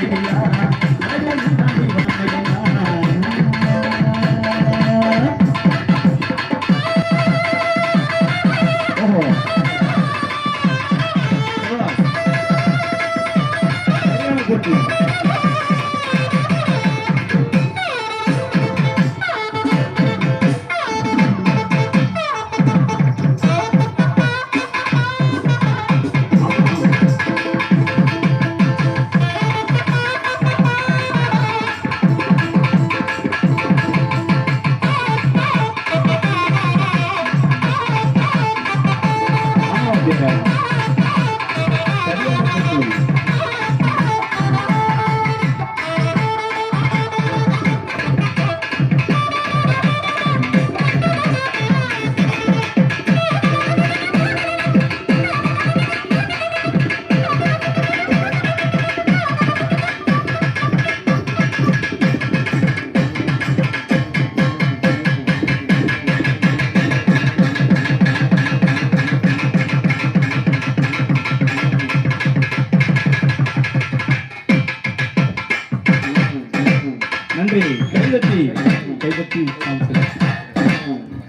Gracias.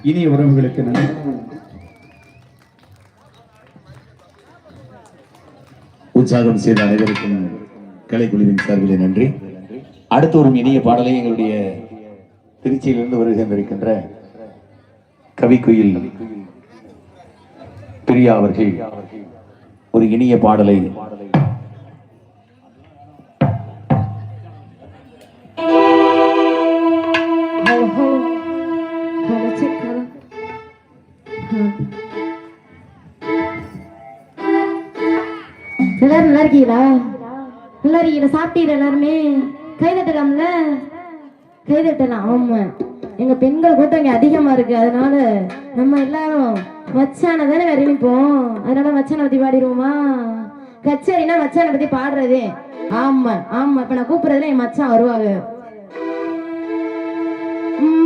இனிய உறவுகளுக்கு நன்றி. உற்சாகம் செய்த அனைவருக்கும் கலைக்குழுவின் சார்பில் நன்றி. அடுத்த ஒரு இனிய பாடலை எங்களுடைய திருச்சியிலிருந்து வருகின்றிருக்கின்ற கவிக்குயில் பிரியா அவர்கள் ஒரு இனிய பாடலை எல்லாரும் நல்லா இருக்கீங்களா நல்லா எல்லாருமே? கை தட்டலாம்ல? கை தட்டலாம் ஆமா. எங்க பெண்கள் கூட்டம் இங்க அதிகமா இருக்கு அதனால நம்ம எல்லாரும் மச்சான தானே விரும்பிப்போம் அதனால மச்சானை பத்தி பாடிடுவோமா? கச்சேரினா மச்சானை பத்தி பாடுறதே. ஆமா ஆமா. இப்ப நான் கூப்பிடுறதுல என் மச்சான் வருவாங்க.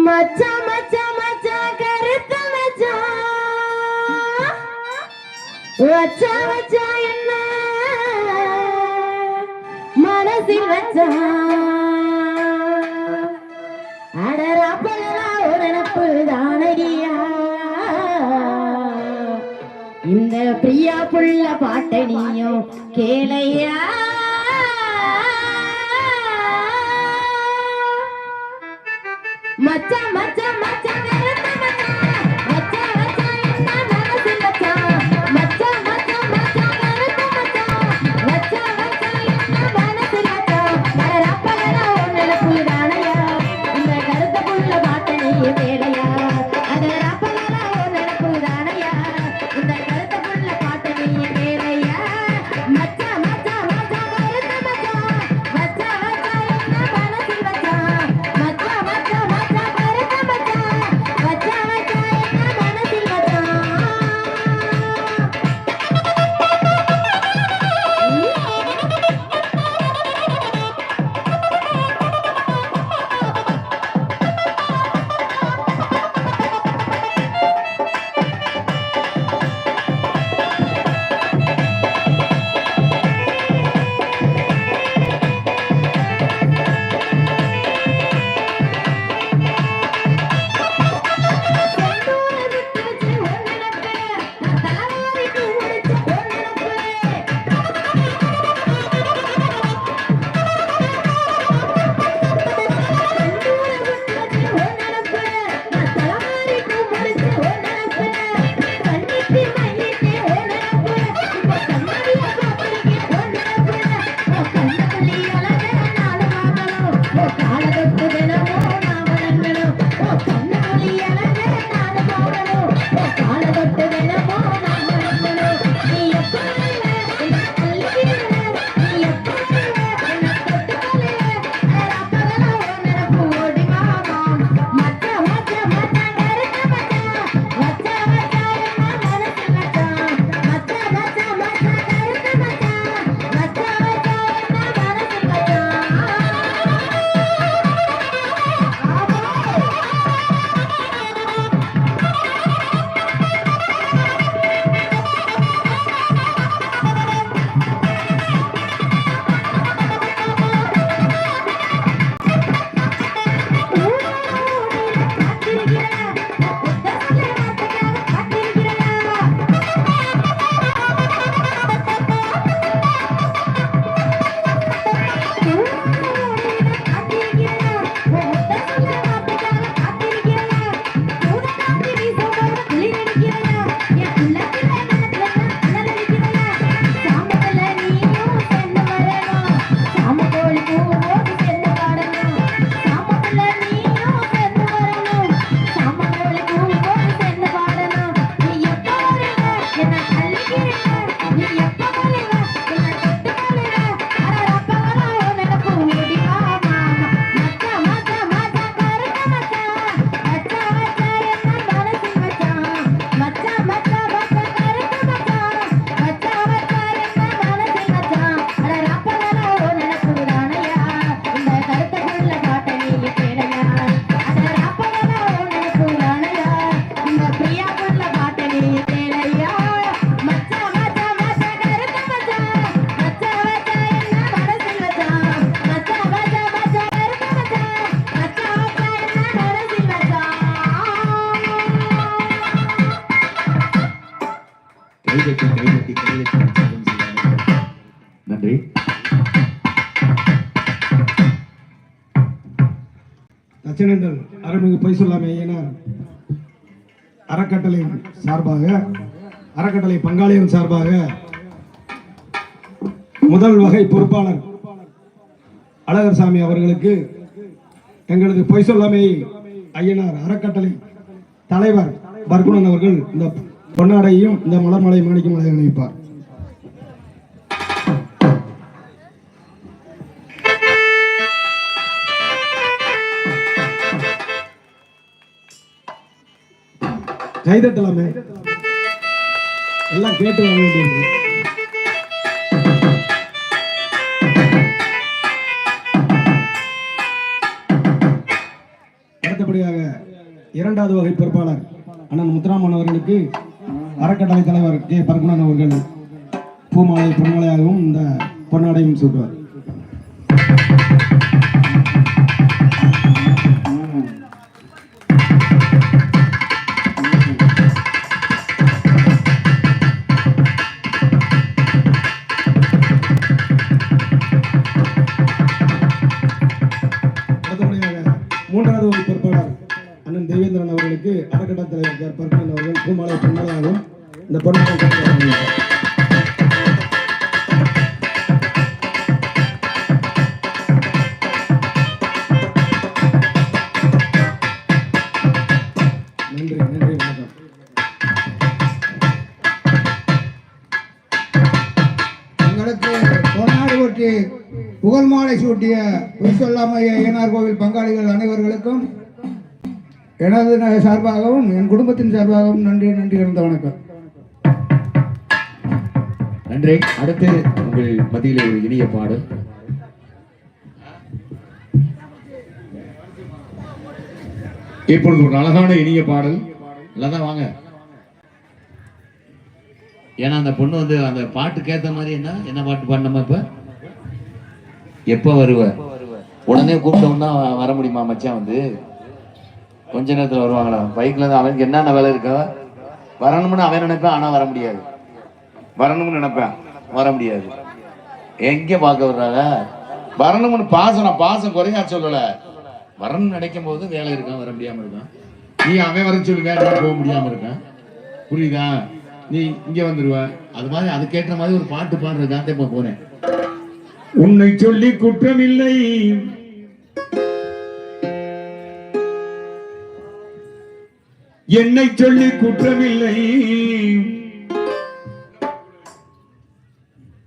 மச்சான் மச்சான் மச்சான் கருத்த மச்சான் மச்சான் வச்சா மனசில் வச்சான் அடரா நினப்பு தானடியா. இந்த பிரியா புள்ள பாட்டனியும் கேளையா. மச்சான் மச்சான் மச்சான். அறக்கட்டளை சார்பாக அறக்கட்டளை பங்காளியின் சார்பாக முதல் வகை பொறுப்பாளர் அழகர் சாமி அவர்களுக்கு எங்களது பொய் சொல்லாமை ஐயனார் அறக்கட்டளை தலைவர் பர்குணன் அவர்கள் இந்த பொன்னாடையும் இந்த மலர்மலை மாணிக்க மலை அணிவிப்பார். கைதட்டலாமே. எல்லாம் கேட்டு வாங்க வேண்டியது. அடுத்தபடியாக இரண்டாவது வகை பொறுப்பாளர் அண்ணன் முத்துராமன் அவர்களுக்கு அறக்கட்டளை தலைவர் கே பரகுணன் அவர்கள் பூமாலை பொன்மாலையாகவும் இந்த பொன்னாடையும் சூட்டுவார். நன்றி நன்றி புகழ் மாலை சூட்டிய பொய்சொல்லாமைய ஐயனார் கோவில் பங்காளிகள் அனைவர்களுக்கும் எனது சார்பாகவும் என் குடும்பத்தின் சார்பாகவும் நன்றி நன்றி இருந்த வணக்கம். நன்றி. அடுத்து உங்கள் மத்தியில் ஒரு இனிய பாடல். இப்பொழுது ஒரு அழகான இனிய பாடல். தான் வாங்க. ஏன்னா அந்த பொண்ணு வந்து அந்த பாட்டுக்கு ஏத்த மாதிரி என்ன? என்ன பாட்டு பாடினோமா இப்ப? எப்ப வருவ? உடனே கூப்பிட்டோம்னா வர முடியுமா மச்சான் வந்து? கொஞ்ச நேரத்துல வருவாங்களா? பைக்ல இருந்து அவனுக்கு என்னென்ன வேலை இருக்கா? வரணும்னு அவன் நினைப்பான் ஆனா வர முடியாது. வரணும்னு நினைப்பேன். வர முடியாது. எங்க பார்க்க வர்றாங்க? வரணும்னு பாசம் நான் பாசம் குறையா சொல்லல. வரணும்னு நினைக்கும் போது வேலை இருக்கான் வர முடியாம இருக்கான். நீ அவன் வர சொல்லி வேலை போக முடியாம இருக்கான். புரியுதா? நீ இங்க வந்துருவ. அது மாதிரி அதுக்கேற்ற மாதிரி ஒரு பாட்டு பாடுறதுக்காக இப்ப போறேன் உன்னை சொல்லி குற்றமில்லை. என்னை சொல்லி குற்றமில்லை.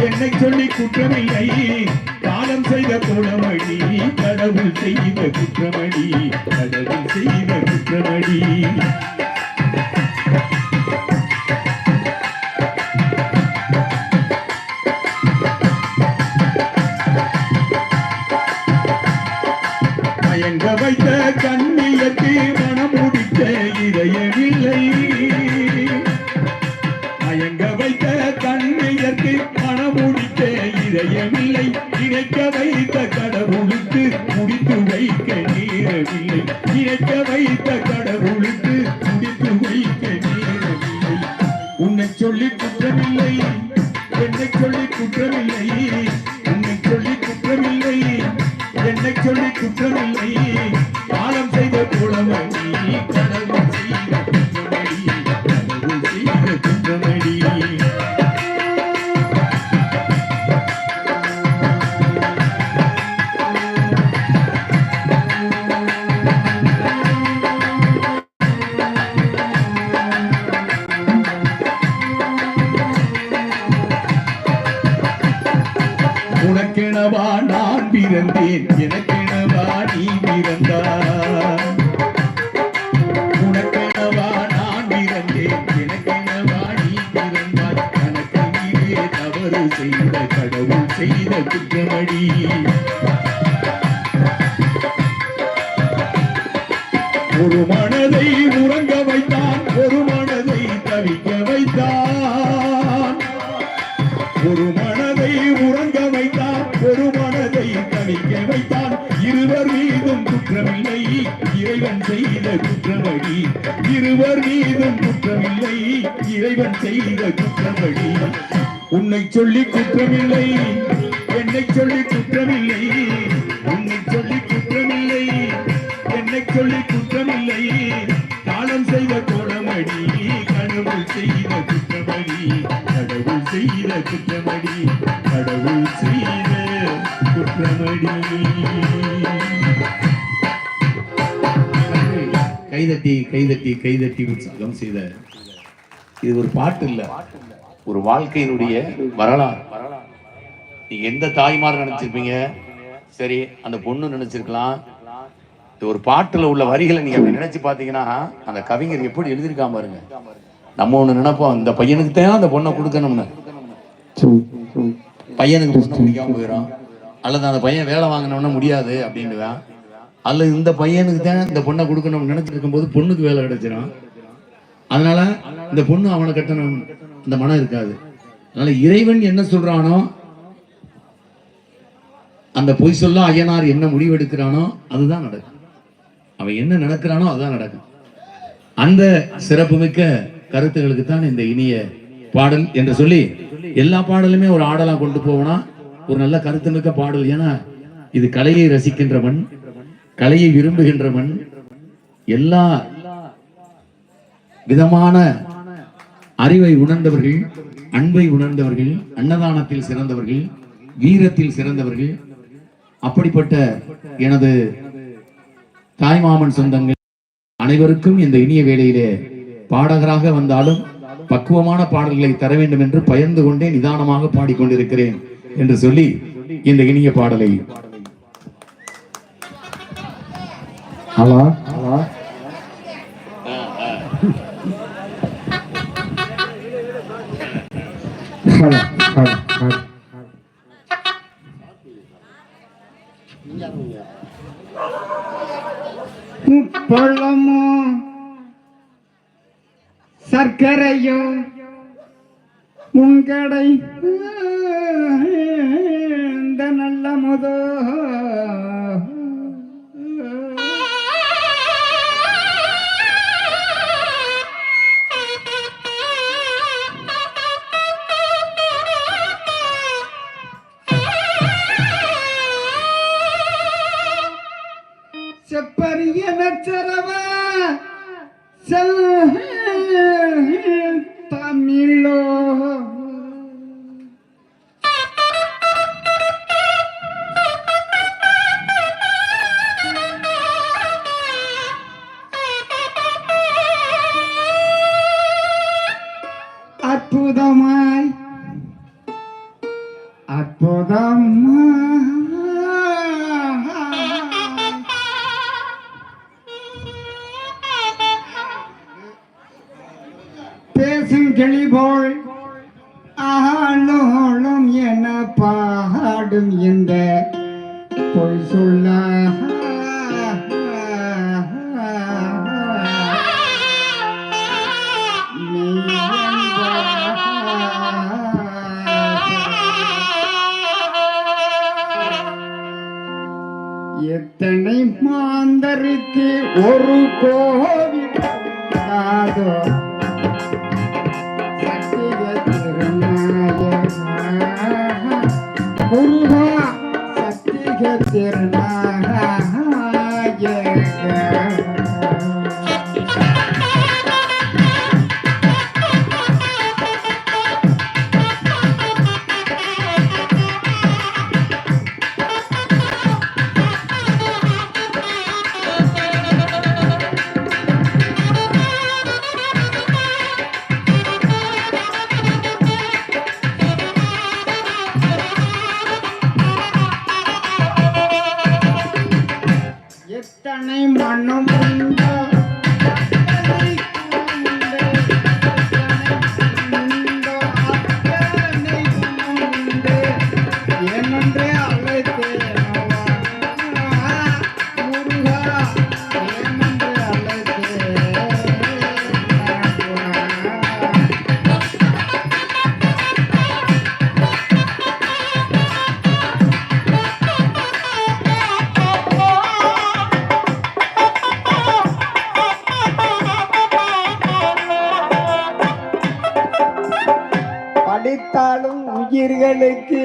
என்னை சொல்லி குற்றமில்லை. காலம் செய்த குணமணி கடவுள் செய்த குற்றமணி கடவுள் செய்த குற்றமணி மயங்க வைத்த கண்ணு இதயமில்லை வைத்த கடவுளுக்கு முடித்து வைக்க நேரமில்லை. நினைக்க வைத்த கடவுள் உனக்கெனவா நான் பிறந்தேன். எனக்கெனவா நீ பிறந்தாய்? உனக்கெனவா நான் பிறந்தேன். எனக்கெனவா நீ பிறந்தாய்? கணக்கிலே தவறு செய்த கடவுள் செய்த குற்றமடி. ஒரு மனதை உறங்க வைத்தான் ஒரு மனதை தவிக்க வைத்தான். ஒரு மனதை உறங்க வைத்தான் தவிக்க வைத்தான் இருவர் மீதும் குற்றமில்லை. இறைவன் செய்த குற்றமடி. இருவர் மீதும் குற்றமில்லை. இறைவன் செய்த குற்றமடி. உன்னை சொல்லி குற்றமில்லை. என்னை சொல்லி குற்றமில்லை. உன்னை சொல்லி குற்றமில்லை. என்னை சொல்லி குற்றமில்லை. காலம் செய்த கோணமடி கடவுள் செய்த குற்றமடி. கடவுள் செய்த குற்றமடி. கடவுள் செய்த கைதட்டி கைதட்டி கைதட்டி உற்சாகம் செய்த இது ஒரு பாட்டு இல்ல. ஒரு வாழ்க்கையினுடைய வரலாறு. நீங்க எந்த தாய்மார் நினைச்சிருப்பீங்க? சரி அந்த பொண்ணு நினைச்சிருக்கலாம். இது ஒரு பாட்டுல உள்ள வரிகளை நீங்க அப்படி நினைச்சு பாத்தீங்கன்னா அந்த கவிஞர் எப்படி எழுதியிருக்காம பாருங்க. நம்ம ஒண்ணு நினைப்போம் இந்த பையனுக்கு தான் அந்த பொண்ணை கொடுக்கணும்னு. பையனுக்கு பொண்ணு பிடிக்காம போயிடும் அல்லது அந்த பையன் வேலை வாங்கினோம்னா முடியாது அப்படின்னுவேன் அல்லது இந்த பையனுக்கு தான் இந்த பொண்ணை கொடுக்கணும்னு நினைச்சிட்டு இருக்கும்போது பொண்ணுக்கு வேலை கிடைச்சிடும் அதனால இந்த பொண்ணு அவனை கட்டணும். இந்த மனம் இருக்காது. அதனால இறைவன் என்ன சொல்றானோ அந்த பொய் சொல்ல ஐயனார் என்ன முடிவெடுக்கிறானோ அதுதான் நடக்கும். அவன் என்ன நினைக்கிறானோ அதுதான் நடக்கும். அந்த சிறப்புமிக்க கருத்துகளுக்கு தான் இந்த இனிய பாடல் என்று சொல்லி எல்லா பாடலுமே ஒரு ஆடலாம் கொண்டு போவோம்னா ஒரு நல்ல கருத்துமிக்க பாடல். ஏன்னா இது கலையை ரசிக்கின்றவன் கலையை விரும்புகின்றவன் எல்லா விதமான அறிவை உணர்ந்தவர்கள் அன்பை உணர்ந்தவர்கள் அன்னதானத்தில் சிறந்தவர்கள் வீரத்தில் சிறந்தவர்கள் அப்படிப்பட்ட எனது தாய்மாமன் சொந்தங்கள் அனைவருக்கும் இந்த இனிய வேளையிலே பாடகராக வந்தாலும் பக்குவமான பாடல்களை தர வேண்டும் என்று பயந்து கொண்டே நிதானமாக பாடிக்கொண்டிருக்கிறேன். என்று சொல்லி இந்த இனிய பாடலை. ஹலோ? ஹலோ ஹலோ பழமோ சர்க்கரையோ உங்கடை முதோ செப்பரிய நச்சரவ செல். தமிழோ. பேசும் கிளி போல் ஆளோளும் என பாடும் இந்த பொய் சொல்ல. எத்தனை மாந்தருக்கு ஒரு கோவில் காதோ உயிர்களுக்கு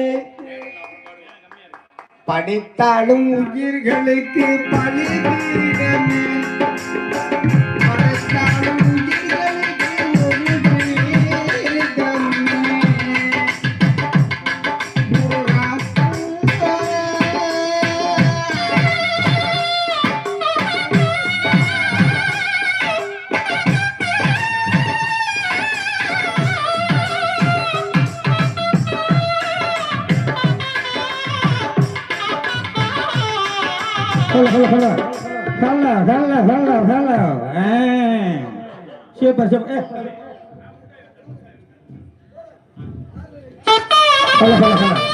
படித்தாலும் உயிர்களுக்கு பலிபீடமே தீரமே খেলো খেলো খেলো খেলো খেলো খেলো super super eh খেলো খেলো খেলো